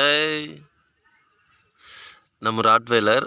ஏய் நம்ம ராட்வெய்லர்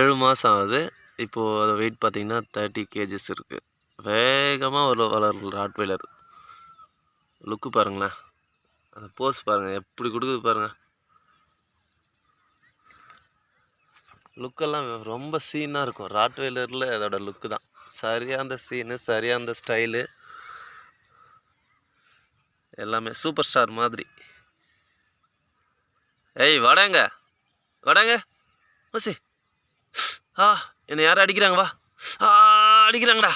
ஏழு மாதம் ஆகுது. இப்போது அதை வெயிட் பார்த்தீங்கன்னா தேர்ட்டி கேஜிஸ் இருக்குது வேகமாக ஒரு வளர்ற ராட்வெய்லர் லுக்கு பாருங்களேன். அந்த போஸ் பாருங்கள் எப்படி கொடுக்குது பாருங்கள் லுக்கெல்லாம் ரொம்ப சீனாக இருக்கும். ராட்வெய்லரில் அதோட லுக்கு தான். சரியாக அந்த சீனு சரியாக அந்த ஸ்டைலு எல்லாமே சூப்பர் ஸ்டார் மாதிரி. ஏய் வாடாங்க. வாடாங்க. மசி ஆ என்னை யாரும் அடிக்கிறாங்க வா. ஆ அடிக்கிறாங்கடா.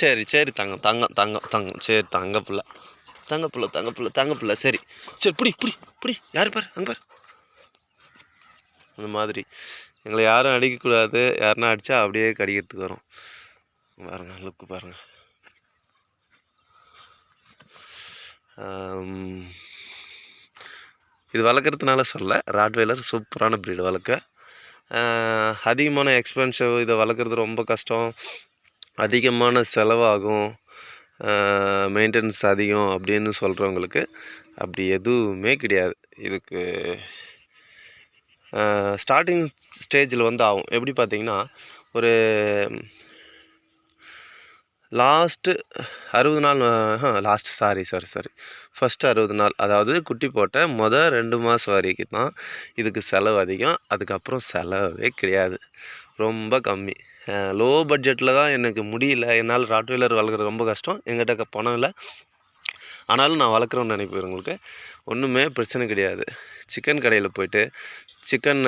சரி சரி தங்கம் தங்கம் தங்கம் தங்கம். சரி தங்க புள்ள. தங்க புள்ள தங்க புள்ள தங்க புள்ள. சரி. சரி பிடி பிடி பிடி. யார் பாரு அங்கே பாரு. அந்த மாதிரி. எங்களை யாரும் அடிக்கக்கூடாது. யாருன்னா அடித்தா அப்படியே கடிக்கிறதுக்கு வரும். பாருங்க லுக்கு பாருங்கள் இது வளர்க்குறதுனால சொல்ல ராட்வெய்லர் சூப்பரான ப்ரீடு வளர்க்க. அதிகமான எக்ஸ்பென்சிவ் இதை வளர்க்குறது ரொம்ப கஷ்டம். அதிகமான செலவாகும். மெயின்டெனன்ஸ் அதிகம் அப்படின்னு சொல்கிறவங்களுக்கு அப்படி எதுவுமே கிடையாது. இதுக்கு ஸ்டார்டிங் ஸ்டேஜில் வந்து ஆகும். எப்படி பார்த்தீங்கன்னா ஒரு லாஸ்ட்டு அறுபது நாள் last sorry sorry sorry first அறுபது நாள் அதாவது குட்டி போட்ட மொதல் ரெண்டு மாதம் வரைக்கும் தான் இதுக்கு செலவு அதிகம். அதுக்கப்புறம் செலவே கிடையாது. ரொம்ப கம்மி. லோ பட்ஜெட்டில் தான் எனக்கு முடியல. என்னால் ராட்வீலர் வளர்க்குறது ரொம்ப கஷ்டம். எங்கிட்ட பணம் இல்லை. ஆனாலும் நான் வளர்க்குறேன்னு நினைப்பேன் உங்களுக்கு ஒன்றுமே பிரச்சனை கிடையாது. சிக்கன் கடையில் போயிட்டு சிக்கன்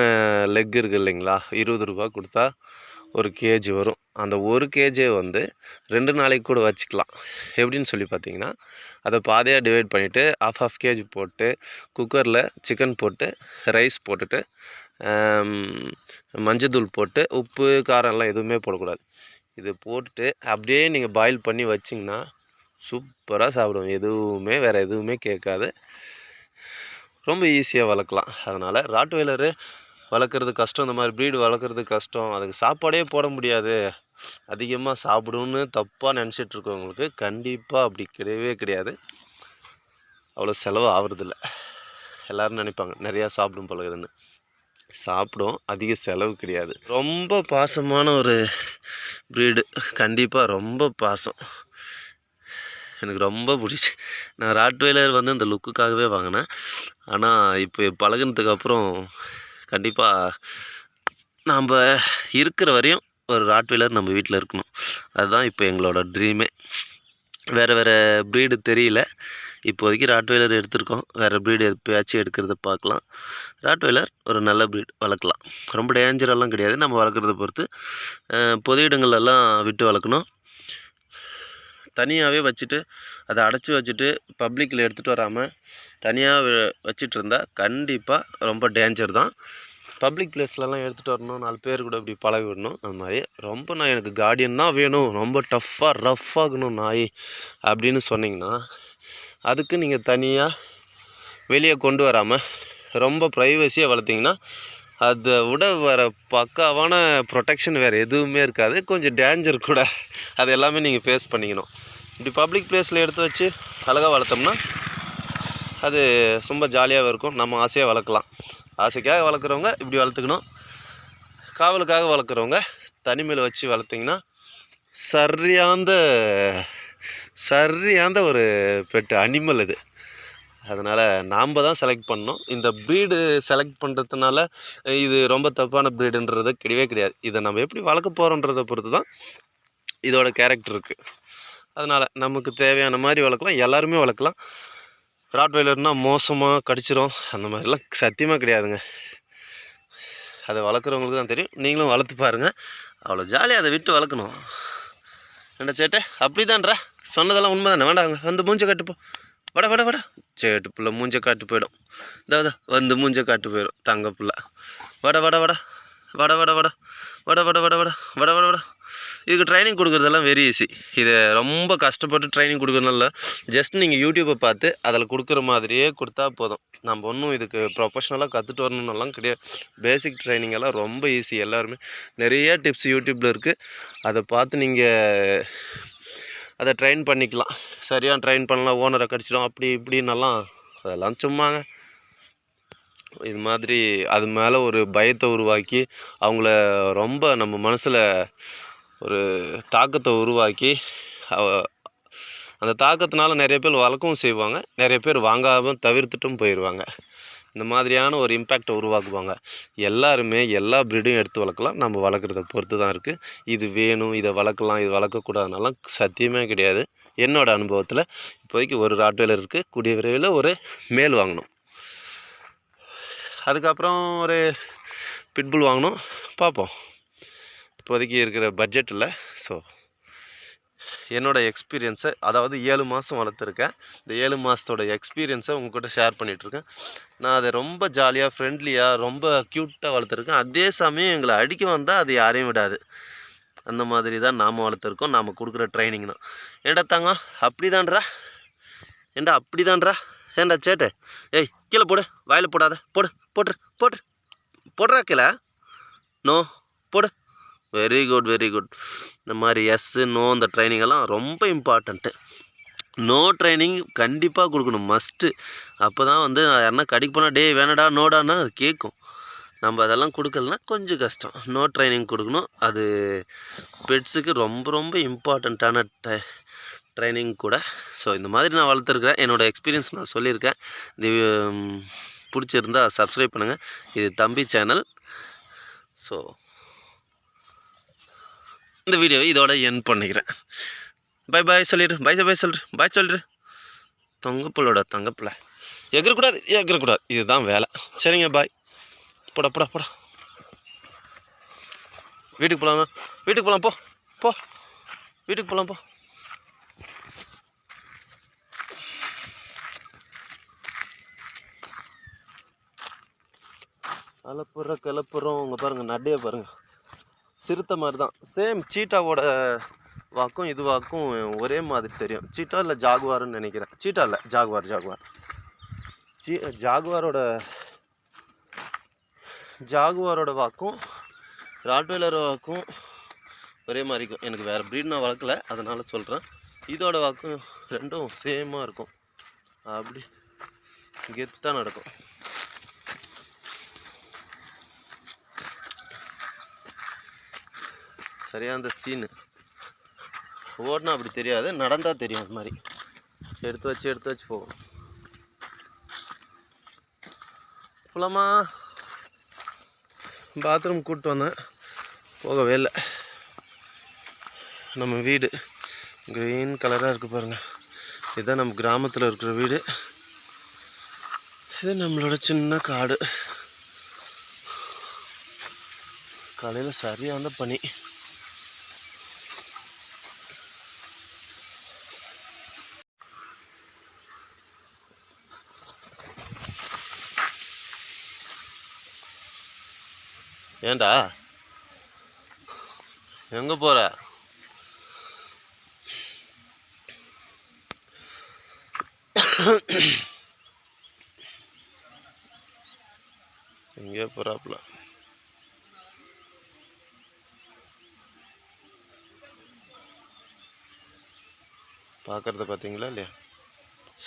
லெக் இருக்குது இல்லைங்களா? இருபது ரூபா கொடுத்தா ஒரு கேஜி வரும். அந்த ஒரு கேஜியை வந்து ரெண்டு நாளைக்கு கூட வச்சுக்கலாம். எப்படின்னு சொல்லி பார்த்தீங்கன்னா அதை பாதையாக டிவைட் பண்ணிவிட்டு ஆஃப் ஆஃப் கேஜி போட்டு குக்கரில் சிக்கன் போட்டு ரைஸ் போட்டுட்டு மஞ்சத்தூள் போட்டு உப்பு காரம் எல்லாம் எதுவுமே போடக்கூடாது. இது போட்டுட்டு அப்படியே நீங்கள் பாயில் பண்ணி வச்சிங்கன்னா சூப்பராக சாப்பிடுவோம். எதுவுமே வேறு எதுவுமே கேட்காது. ரொம்ப ஈஸியாக வளர்க்கலாம். அதனால் ராட்வெய்லரு வளர்க்குறது கஷ்டம். இந்த மாதிரி ப்ரீடு வளர்க்குறது கஷ்டம். அதுக்கு சாப்பாடே போட முடியாது. அதிகமாக சாப்பிடும்னு தப்பாக நினச்சிட்டு இருக்கவங்களுக்கு கண்டிப்பாக அப்படி கிடையவே கிடையாது. அவ்வளோ செலவு ஆகுறதில்ல. எல்லோரும் நினைப்பாங்க நிறையா சாப்பிடும் பழகுதுன்னு. சாப்பிடும். அதிக செலவு கிடையாது. ரொம்ப பாசமான ஒரு ப்ரீடு கண்டிப்பாக ரொம்ப பாசம். எனக்கு ரொம்ப பிடிச்சி நான் ராட்வெய்லர் வந்து இந்த லுக்குக்காகவே வாங்கினேன். ஆனால் இப்போ பழகுனதுக்கு அப்புறம் கண்டிப்பாக நாம் இருக்கிற வரையும் ஒரு ராட்வீலர் நம்ம வீட்டில் இருக்கணும். அதுதான் இப்போ எங்களோட ட்ரீமே வேறு வேறு ப்ரீடு தெரியல. இப்போதைக்கு ராட்வெயிலர் எடுத்திருக்கோம். வேறு ப்ரீடு எப்பயாச்சும் எடுக்கிறத பார்க்கலாம். ராட்வெய்லர் ஒரு நல்ல ப்ரீட் வளர்க்கலாம். ரொம்ப டேஞ்சரெல்லாம் கிடையாது. நம்ம வளர்க்குறத பொறுத்து பொது இடங்கள்லாம் விட்டு வளர்க்கணும். தனியாகவே வச்சுட்டு அதை அடைச்சி வச்சுட்டு பப்ளிக்கில் எடுத்துகிட்டு வராமல் தனியாக வச்சுட்டு இருந்தால் கண்டிப்பாக ரொம்ப டேஞ்சர் தான். பப்ளிக் பிளேஸ்லலாம் எடுத்துகிட்டு வரணும் நாலு பேர் கூட இப்படி பழகி விடணும் அந்த மாதிரி. ரொம்ப நான் எனக்கு கார்டியன் தான் வேணும். ரொம்ப டஃப்பாக ரஃப் ஆகணும் நாய் அப்படின்னு சொன்னிங்கன்னா அதுக்கு நீங்கள் தனியாக வெளியே கொண்டு வராமல் ரொம்ப ப்ரைவசியாக வளர்த்திங்கன்னா அதை விட வர பக்காவான ப்ரொடெக்ஷன் வேறு எதுவுமே இருக்காது. கொஞ்சம் டேஞ்சர் கூட. அது எல்லாமே நீங்கள் ஃபேஸ் பண்ணிக்கணும். இப்படி பப்ளிக் பிளேஸில் எடுத்து வச்சு அழகாக வளர்த்தோம்னா அது ரொம்ப ஜாலியாகவும் இருக்கும். நம்ம ஆசையாக வளர்க்கலாம். ஆசைக்காக வளர்க்குறவங்க இப்படி வளர்த்துக்கணும். காவலுக்காக வளர்க்குறவங்க தனிமையில் வச்சு வளர்த்திங்கன்னா சரியாந்த சரியாந்த ஒரு பெட்டு அனிமல் இது அதனால் நாம் தான் செலக்ட் பண்ணணும். இந்த ப்ரீடு செலக்ட் பண்ணுறதுனால இது ரொம்ப தப்பான ப்ரீடுன்றது கிடையவே கிடையாது. இதை நம்ம எப்படி வளர்க்க போகிறோன்றதை பொறுத்து தான் இதோட கேரக்டர் இருக்குது அதனால் நமக்கு தேவையான மாதிரி வளர்க்கலாம். எல்லாருமே வளர்க்கலாம். ராட்வெய்லர்னால் மோசமாக கடிச்சிரும். அந்த மாதிரிலாம் சத்தியமாக கிடையாதுங்க. அதை வளர்க்குறவங்களுக்கு தான் தெரியும். நீங்களும் வளர்த்து பாருங்கள் அவ்வளோ ஜாலியாக அதை விட்டு வளர்க்கணும். என்ன சேட்டை? அப்படி தான்றா சொன்னதெல்லாம் உண்மை தானே வேண்டாங்க. வந்து மூஞ்ச கட்டுப்போம் வட வட வட. சேட்டு புள்ள மூஞ்ச காட்டு போயிடும். இதாவது வந்து மூஞ்ச காட்டு போயிடும் தங்க புள்ள. வட வட வட. வட வட வட. வட வட வட வட. வட வட வட. இதுக்கு ட்ரைனிங் கொடுக்குறதெல்லாம் வெரி ஈஸி இதை ரொம்ப கஷ்டப்பட்டு ட்ரைனிங் கொடுக்கறனால ஜஸ்ட் நீங்கள் யூடியூப்பை பார்த்து அதில் கொடுக்குற மாதிரியே கொடுத்தா போதும். நம்ம ஒன்றும் இதுக்கு ப்ரொஃபஷ்னலாக கற்றுட்டு வரணுன்னெல்லாம் கிடையாது. பேசிக் ட்ரைனிங் எல்லாம் ரொம்ப ஈஸி எல்லாருமே நிறைய டிப்ஸ் யூடியூப்பில் இருக்குது அதை பார்த்து நீங்கள் அதை ட்ரெயின் பண்ணிக்கலாம். சரியாக ட்ரெயின் பண்ணலாம் ஓனரை கடிச்சிடும் அப்படி இப்படின்னெல்லாம் அதெல்லாம் சும்மாங்க. இது மாதிரி அது மேலே ஒரு பயத்தை உருவாக்கி அவங்கள ரொம்ப நம்ம மனசில் ஒரு தாக்கத்தை உருவாக்கி அந்த தாக்கத்தினால நிறைய பேர் வளர்க்கவும் செய்வாங்க நிறைய பேர் வாங்காமல் தவிர்த்துட்டும் போயிடுவாங்க இந்த மாதிரியான ஒரு இம்பேக்டை உருவாக்குவாங்க. எல்லாருமே எல்லா ப்ரீடும் எடுத்து வளர்க்கலாம். நம்ம வளர்க்குறத பொறுத்து தான் இருக்குது இது வேணும் இதை வளர்க்கலாம் இது வளர்க்கக்கூடாதுனாலாம் சத்தியமே கிடையாது. என்னோடய அனுபவத்தில் இப்போதைக்கு ஒரு ராட்வேலர் இருக்குது கூடிய விரைவில் ஒரு மேல் வாங்கணும். அதுக்கப்புறம் ஒரு பிட்புல் வாங்கணும். பார்ப்போம். இப்போதைக்கு இருக்கிற பட்ஜெட்டில் ஸோ என்னோடய எக்ஸ்பீரியன்ஸை அதாவது ஏழு மாதம் வளர்த்துருக்கேன். இந்த ஏழு மாதத்தோட எக்ஸ்பீரியன்ஸை உங்கள்கிட்ட ஷேர் பண்ணிகிட்ருக்கேன் நான் அதை ரொம்ப ஜாலியாக ஃப்ரெண்ட்லியாக ரொம்ப க்யூட்டாக வளர்த்துருக்கேன். அதே சமயம் எங்களை அடிக்க வந்தால் அது யாரையும் விடாது. அந்த மாதிரி தான் நாம் வளர்த்துருக்கோம். நாம் கொடுக்குற ட்ரைனிங் தான். ஏண்டா தாங்க அப்படி தான்றா ஏண்டா அப்படி தான்றா ஏண்டா சேட்டு? ஏய் கீழே போடு வாயில் போடாத. போடு போட்டுரு போட்டுரு. போடுறா கீழே. நோ போடு. வெரி குட் வெரி குட் இந்த மாதிரி எஸ்ஸு நோ இந்த ட்ரைனிங் எல்லாம் ரொம்ப இம்பார்ட்டண்ட்டு நோ ட்ரைனிங் கண்டிப்பாக கொடுக்கணும் மஸ்ட்டு அப்போ தான் வந்து யாருன்னா கடிக்கு போனால் டே வேணடா நோடான்னா அது கேட்கும். நம்ம அதெல்லாம் கொடுக்கலனா கொஞ்சம் கஷ்டம். நோ ட்ரைனிங் கொடுக்கணும். அது பெட்ஸுக்கு ரொம்ப ரொம்ப இம்பார்ட்டண்ட்டான ட ட்ரைனிங் கூட. ஸோ இந்த மாதிரி நான் வளர்த்துருக்கேன் என்னோடய எக்ஸ்பீரியன்ஸ் நான் சொல்லியிருக்கேன். இது பிடிச்சிருந்தால் பிடிச்சிருந்தா சப்ஸ்கிரைப் பண்ணுங்கள் இது தம்பி சேனல் ஸோ இந்த வீடியோவை இதோட என் பண்ணிக்கிறேன். பை பாய் சொல்லிடு பை பாய் சொல்லிடு பாய் சொல்லிடு தொங்கப்புள்ளோட தங்கப்புல எகிறக்கூடாது எகிறக்கூடாது இதுதான் வேலை. சரிங்க பாய் போடா போடா போடா. வீட்டுக்கு போகலாம் வீட்டுக்கு போகலாம் போ. போ. வீட்டுக்கு போகலாம் போ. அலப்புற கிளப்புறோம். உங்கள் பாருங்கள் நடையை பாருங்கள் சிறுத்தை மாதிரி தான் சேம் சீட்டாவோட வாக்கும் இது வாக்கும் ஒரே மாதிரி தெரியும். சீட்டா இல்லை ஜாகுவார்னு நினைக்கிறேன். சீட்டா இல்லை ஜாகுவார் ஜாகுவார். சீ ஜாகுவாரோட ஜாகுவாரோட வாக்கும் ராட்வேலரோட வாக்கும் ஒரே மாதிரி இருக்கும். எனக்கு வேறு ப்ரீட் நான் வளர்க்கல அதனால் சொல்கிறேன் இதோட வாக்கும் ரெண்டும் சேமாக இருக்கும். அப்படி கெத்தாக நடக்கும். சரியாக அந்த சீனு ஓடினா அப்படி தெரியாது நடந்தால் தெரியும் அது மாதிரி. எடுத்து வச்சு எடுத்து வச்சு போகும். போலாமா? பாத்ரூம் கூப்பிட்டு வந்தேன். போகவே இல்லை. நம்ம வீடு க்ரீன் கலராக இருக்குது பாருங்கள் இதுதான் நம்ம கிராமத்தில் இருக்கிற வீடு. இது நம்மளோட சின்ன காடு. காலையில் சரியான பனி. ஏன்டா எங்க போற? எங்கேயோ போறாப்புல. பார்க்குறத பார்த்தீங்களா இல்லையா?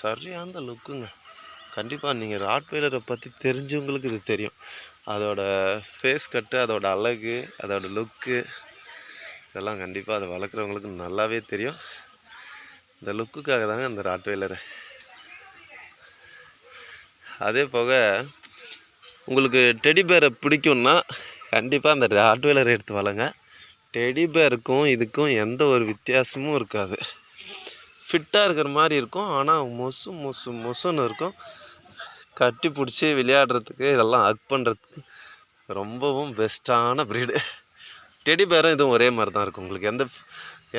சரியான லுக்குங்க கண்டிப்பாக நீங்கள் ராட்வெயிலரை பற்றி தெரிஞ்சவங்களுக்கு இது தெரியும். அதோட ஃபேஸ் கட்டு அதோட அழகு அதோட லுக்கு இதெல்லாம் கண்டிப்பாக அதை வளர்க்குறவங்களுக்கு நல்லாவே தெரியும். இந்த லுக்குக்காக தாங்க அந்த ராட்வெயிலரு அதே போக உங்களுக்கு டெடி பேரை பிடிக்கும்னா கண்டிப்பாக அந்த ராட்வெயிலரை எடுத்து வளங்க டெடி பேருக்கும் இதுக்கும் எந்த ஒரு வித்தியாசமும் இருக்காது. ஃபிட்டாக இருக்கிற மாதிரி இருக்கும். ஆனால் மொசு மொசு மொசுன்னு இருக்கும். கட்டி பிடிச்சி விளையாடுறதுக்கு இதெல்லாம் ஹக் பண்ணுறதுக்கு ரொம்பவும் பெஸ்ட்டான ப்ரீடு டெடி பேரும் இதுவும் ஒரே மாதிரி தான் இருக்கும் உங்களுக்கு. எந்த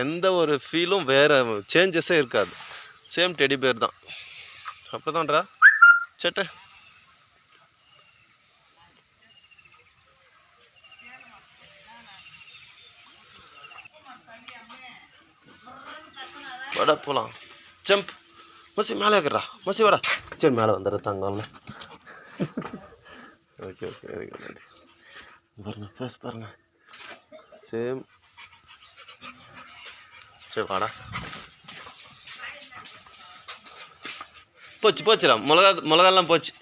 எந்த ஒரு ஃபீலும் வேறு சேஞ்சஸே இருக்காது. சேம் டெடி பேர் தான். அப்போதான்டா. சேட்டை. வடை போகலாம் ஜம்ப் மசி மேலே இருக்கிறா மசி வாடா. சரி மேலே வந்துடுற தங்கம்ல ஓகே ஓகே வெரி குட் நன்றி. பாருங்க ஃபேஸ் பாருங்க. சேம் சரி வாடா. போச்சு போச்சுடா. மிளகா மிளகாலாம் போச்சு.